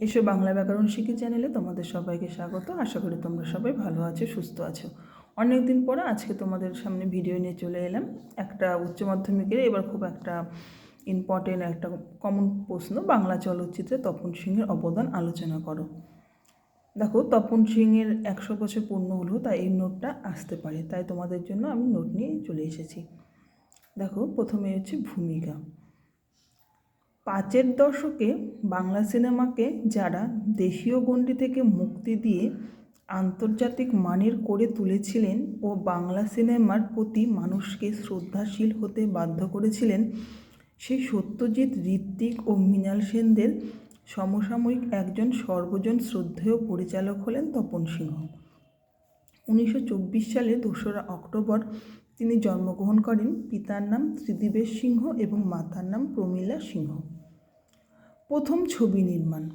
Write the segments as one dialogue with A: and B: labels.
A: এসো বাংলা ব্যাকরণ শিখি চ্যানেলে তোমাদের সবাইকে স্বাগত। আশা করি তোমরা সবাই ভালো আছো, সুস্থ আছো। অনেক দিন পরে আজকে তোমাদের সামনে ভিডিও নিয়ে চলে এলাম। একটা উচ্চ মাধ্যমিকের, এবার খুব একটা ইম্পর্টেন্ট একটা কমন প্রশ্ন। বাংলা চলচ্চিত্রে তপন সিংহের অবদান আলোচনা করো। দেখো, তপন সিংয়ের একশো বছর পূর্ণ হলো, তাই এই নোটটা আসতে পারে। তাই তোমাদের জন্য আমি নোট নিয়ে চলে এসেছি। দেখো, প্রথমে হচ্ছে ভূমিকা। পাঁচের দশকে বাংলা সিনেমাকে যারা দেশীয় গণ্ডি থেকে মুক্তি দিয়ে আন্তর্জাতিক মানের করে তুলেছিলেন ও বাংলা সিনেমার প্রতি মানুষকে শ্রদ্ধাশীল হতে বাধ্য করেছিলেন, সেই সত্যজিৎ ঋত্বিক ও মৃণাল সেনদের সমসাময়িক একজন সর্বজন শ্রদ্ধেয় পরিচালক হলেন তপন সিংহ। উনিশশো চব্বিশ সালে দোসরা অক্টোবর তিনি জন্মগ্রহণ করেন, পিতার নাম ত্রিদিবেশ সিংহ এবং মাতার নাম প্রমীলা সিংহ। প্রথম ছবি নির্মাণ।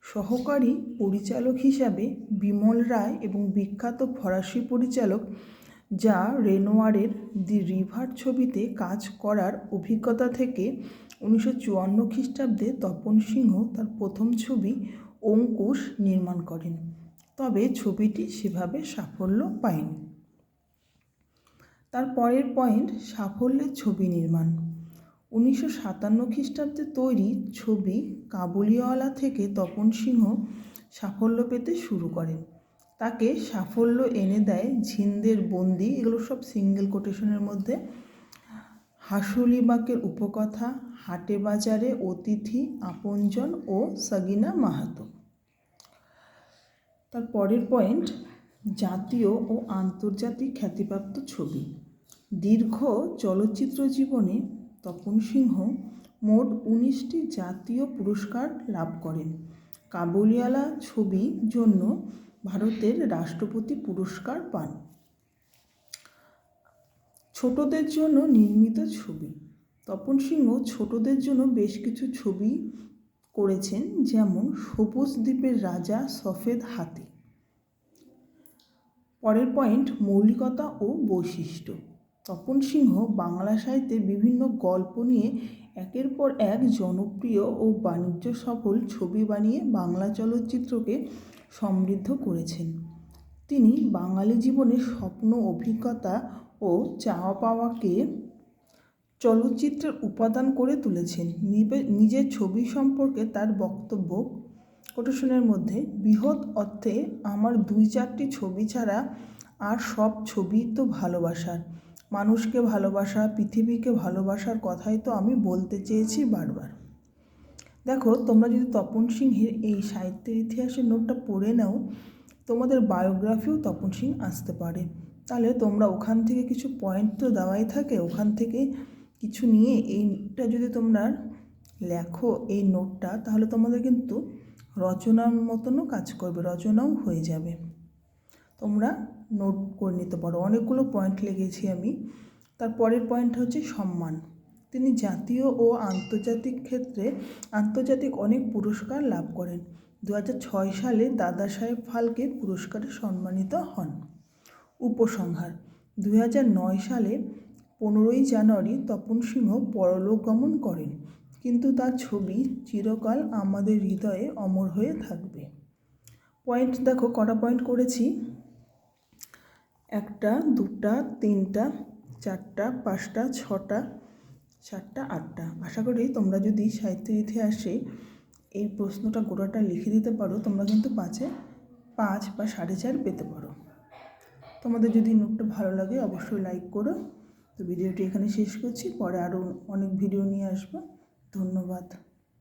A: সহকারী পরিচালক হিসাবে বিমল রায় এবং বিখ্যাত ফরাসি পরিচালক যা রেনোয়ারের দি রিভার ছবিতে কাজ করার অভিজ্ঞতা থেকে উনিশশো চুয়ান্ন খ্রিস্টাব্দে তপন সিংহ তার প্রথম ছবি অঙ্কুশ নির্মাণ করেন। তবে ছবিটি সেভাবে সাফল্য পায়নি। তার পরের পয়েন্ট সাফল্যের ছবি নির্মাণ। উনিশশো সাতান্ন খ্রিস্টাব্দে তৈরি ছবি কাবুলিওয়ালা থেকে তপন সিংহ সাফল্য পেতে শুরু করেন। তাকে সাফল্য এনে দেয় ঝিন্দের বন্দি, এগুলো সব সিঙ্গেল কোটেশনের মধ্যে। হাসুলিবাকের উপকথা, হাটে বাজারে অতিথি, আপনজন ও সাগিনা মাহাতো। তার পরের পয়েন্ট, জাতীয় ও আন্তর্জাতিক খ্যাতিপ্রাপ্ত ছবি। দীর্ঘ চলচ্চিত্র জীবনে তপন সিংহ মোট উনিশটি জাতীয় পুরস্কার লাভ করেন। কাবুলিওয়ালা ছবি জন্য ভারতের রাষ্ট্রপতি পুরস্কার পান। ছোটদের জন্য নির্মিত ছবি। তপন সিংহ ছোটদের জন্য বেশ কিছু ছবি করেছেন, যেমন সবুজ দ্বীপের রাজা সফেদ হাতি। পরের পয়েন্ট মৌলিকতা ও বৈশিষ্ট্য। তপন সিংহ বাংলা সাহিত্যে বিভিন্ন গল্প নিয়ে একের পর এক জনপ্রিয় ও বাণিজ্য সফল ছবি বানিয়ে বাংলা চলচ্চিত্রকে সমৃদ্ধ করেছেন। তিনি বাঙালি জীবনের স্বপ্ন, অভিজ্ঞতা ও চাওয়া পাওয়াকে চলচ্চিত্রের উপাদান করে তুলেছেন। নিজের ছবি সম্পর্কে তার বক্তব্য কোটেশনের মধ্যে, বৃহৎ অর্থে আমার দুই চারটি ছবি ছাড়া আর সব ছবি তো ভালোবাসার। মানুষকে ভালোবাসা, পৃথিবীকে ভালোবাসার কথাই তো আমি বলতে চেয়েছি বারবার। দেখো, তোমরা যদি তপন সিংহের এই সাহিত্যের ইতিহাসের নোটটা পড়ে নাও, তোমাদের বায়োগ্রাফিও তপন সিং আসতে পারে। তাহলে তোমরা ওখান থেকে কিছু পয়েন্ট তো দেওয়াই থাকে, ওখান থেকে কিছু নিয়ে এইটা যদি তোমরা লেখো এই নোটটা, তাহলে তোমাদের কিন্তু রচনার মতনও কাজ করবে, রচনাও হয়ে যাবে। তোমরা নোট করে নিতে পারো। অনেকগুলো পয়েন্ট লেগেছি আমি। তার পরের পয়েন্ট হচ্ছে সম্মান। তিনি জাতীয় ও আন্তর্জাতিক ক্ষেত্রে আন্তর্জাতিক অনেক পুরস্কার লাভ করেন। দু সালে দাদা সাহেব ফালকে পুরস্কারে সম্মানিত হন। উপসংহার। দু সালে পনেরোই জানুয়ারি তপন সিংহ পরলোক গমন করেন। কিন্তু তার ছবি চিরকাল আমাদের হৃদয়ে অমর হয়ে থাকবে। পয়েন্ট দেখো, কটা পয়েন্ট করেছি? একটা, দুটা, তিনটা, চারটা, পাঁচটা, ছটা, সাতটা, আটটা। আশা করি তোমরা যদি সাহিত্যের ইতিহাসে এই প্রশ্নটা গোড়াটা লিখে দিতে পারো, তোমরা কিন্তু পাঁচে পাঁচ বা সাড়ে চার পেতে পারো। তোমাদের যদি নোটটা ভালো লাগে অবশ্যই লাইক করো। তো ভিডিওটি এখানে শেষ করছি। পরে আরও অনেক ভিডিও নিয়ে আসব। ধন্যবাদ।